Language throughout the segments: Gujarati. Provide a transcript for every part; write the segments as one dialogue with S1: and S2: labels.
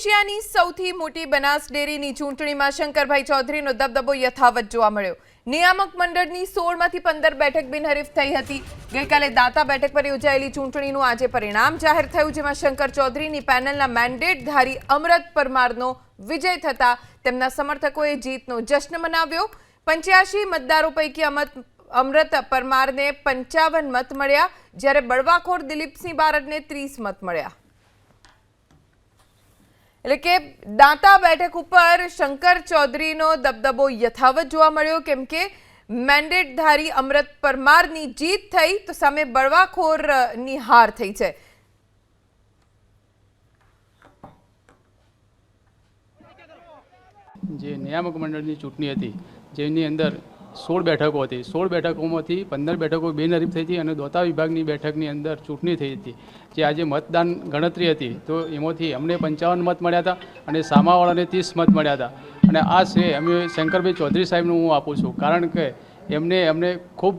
S1: એશિયાની સૌથી મોટી બનાસ ડેરીની ચૂંટણીમાં શંકરભાઈ ચૌધરીનો દબદબો યથાવત જોવા મળ્યો. નિયામક મંડળની સોળમાંથી પંદર બેઠક બિનહરીફ થઈ હતી. ગઈકાલે દાતા બેઠક પર યોજાયેલી ચૂંટણીનું આજે પરિણામ જાહેર થયું, જેમાં શંકર ચૌધરીની પેનલના મેન્ડેટધારી અમરત પરમારનો વિજય થતા તેમના સમર્થકોએ જીતનો જશ્ન મનાવ્યો. પંચ્યાસી મતદારો પૈકી અમત અમૃત પરમારને પંચાવન મત મળ્યા, જ્યારે બળવાખોર દિલીપસિંહ બારડને ત્રીસ મત મળ્યા. એટલે કે દાંતા બેઠક ઉપર શંકર ચૌધરીનો દબદબો યથાવત જોવા મળ્યો, કેમ કે મેન્ડેટધારી અમૃત પરમારની જીત થઈ તો સામે બળવાખોરની હાર થઈ છે.
S2: જે નિયામક મંડળની ચૂંટણી હતી, જેની અંદર સોળ બેઠકો હતી. સોળ બેઠકોમાંથી પંદર બેઠકો બિનહરીફ થઈ હતી અને દોતા વિભાગની બેઠકની અંદર ચૂંટણી થઈ હતી. જે આજે મતદાન ગણતરી હતી. તો એમાંથી અમને પંચાવન મત મળ્યા હતા અને સામાવાળાને ત્રીસ મત મળ્યા હતા. અને આ શ્રેય અમે શંકરભાઈ ચૌધરી સાહેબનું હું આપું છું. કારણ કે એમને અમને ખૂબ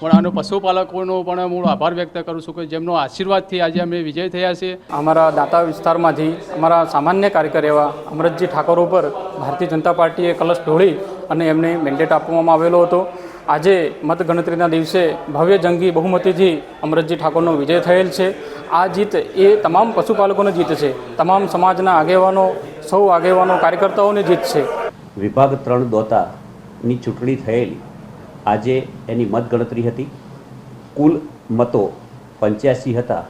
S2: પણ આનો પશુપાલકોનો પણ હું આભાર વ્યક્ત કરું છું કે જેમનો આશીર્વાદથી આજે અમે વિજય થયા છે
S3: અમારા દાંતા વિસ્તારમાંથી અમારા સામાન્ય કાર્યકર એવા અમરતજી ઠાકોર ઉપર ભારતીય જનતા પાર્ટીએ કલશ ઢોળી અને એમને મેન્ડેટ આપવામાં આવેલો હતો. આજે મતગણતરીના દિવસે ભવ્ય જંગી બહુમતીથી અમરતજી ઠાકોરનો વિજય થયેલ છે. આ જીત એ તમામ પશુપાલકોની જીત છે. તમામ સમાજના આગેવાનો સૌ આગેવાનો કાર્યકર્તાઓની જીત છે.
S4: વિભાગ ત્રણ દોતાની ચૂંટણી થયેલી. આજે એની મતગણતરી હતી. કુલ મતો પંચ્યાસી હતા.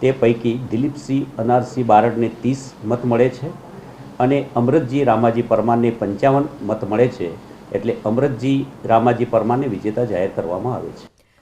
S4: તે પૈકી દિલીપસિંહ, અનારસિંહ બારડને ત્રીસ મત મળે છે અને અમૃતજી રામાજી પરમારને પંચાવન મત મળે છે. એટલે અમૃતજી રામાજી પરમારને વિજેતા જાહેર કરવામાં આવે છે.